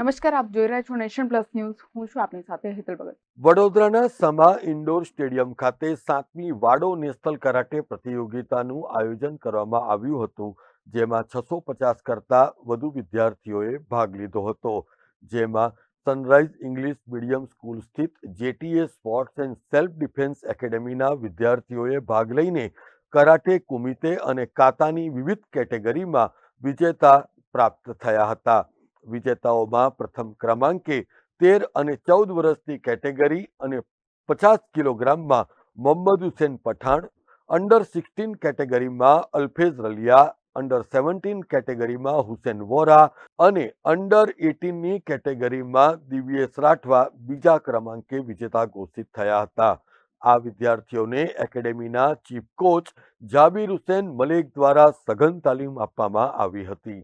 નમસ્કાર, આપ જોઈ રહ્યા છો નેશન પ્લસ ન્યૂઝ. હું છું આપની સાથે હેતલ ભગત. વડોદરાના સમા ઇન્ડોર સ્ટેડિયમ ખાતે સાતમી વાડો નેશનલ કરાટે પ્રતિયોગિતાનું આયોજન કરવામાં આવ્યું હતું, જેમાં છસો પચાસ કરતાં વધુ વિદ્યાર્થીઓએ ભાગ લીધો હતો. જેમાં સનરાઈઝ ઇંગ્લિશ મીડિયમ સ્કૂલ સ્થિત JTA sports and self defence એકેડેમીના વિદ્યાર્થીઓએ ભાગ લઈને કરાટે કુમિતે અને કાતાની વિવિધ કેટેગરીમાં વિજેતા પ્રાપ્ત થયા હતા. વિજેતાઓમાં પ્રથમ ક્રમાંકે તેર અને ચૌદ વર્ષની કેટેગરી અને પચાસ કિલોગ્રામમાં મોહમ્મદ હુસેન પઠાણ, અંડર સિક્સટીન કેટેગરીમાં અલ્ફેઝ રલિયા, અંડર સેવન્ટીન કેટેગરીમાં હુસેન વોરા અને અંડર એટીનની કેટેગરીમાં દિવ્યેશ રાઠવા બીજા ક્રમાંકે વિજેતા ઘોષિત થયા હતા. આ વિદ્યાર્થીઓને એકેડેમીના ચીફ કોચ જાબીર હુસેન મલેક દ્વારા સઘન તાલીમ આપવામાં આવી હતી.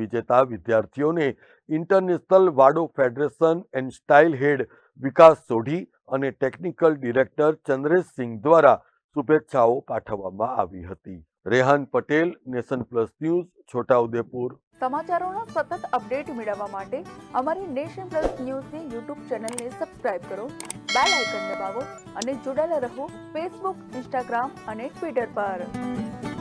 વિજેતા વિદ્યાર્થીઓને international Wado federation and style head Vikas Sodhi અને ટેકનિકલ ડિરેક્ટર ચંદ્રેશ સિંહ દ્વારા શુભેચ્છાઓ પાઠવવામાં આવી હતી. Rehan Patel, nation plus news, Chhota Udepur. સમાચારોનો સતત અપડેટ મેળવવા માટે અમારી નેશન પ્લસ ન્યૂઝની યુટ્યુબ ચેનલને સબસ્ક્રાઇબ કરો, બેલ આઇકન દબાવો અને જોડાયેલા રહો ફેસબુક, ઇન્સ્ટાગ્રામ અને ટ્વિટર પર.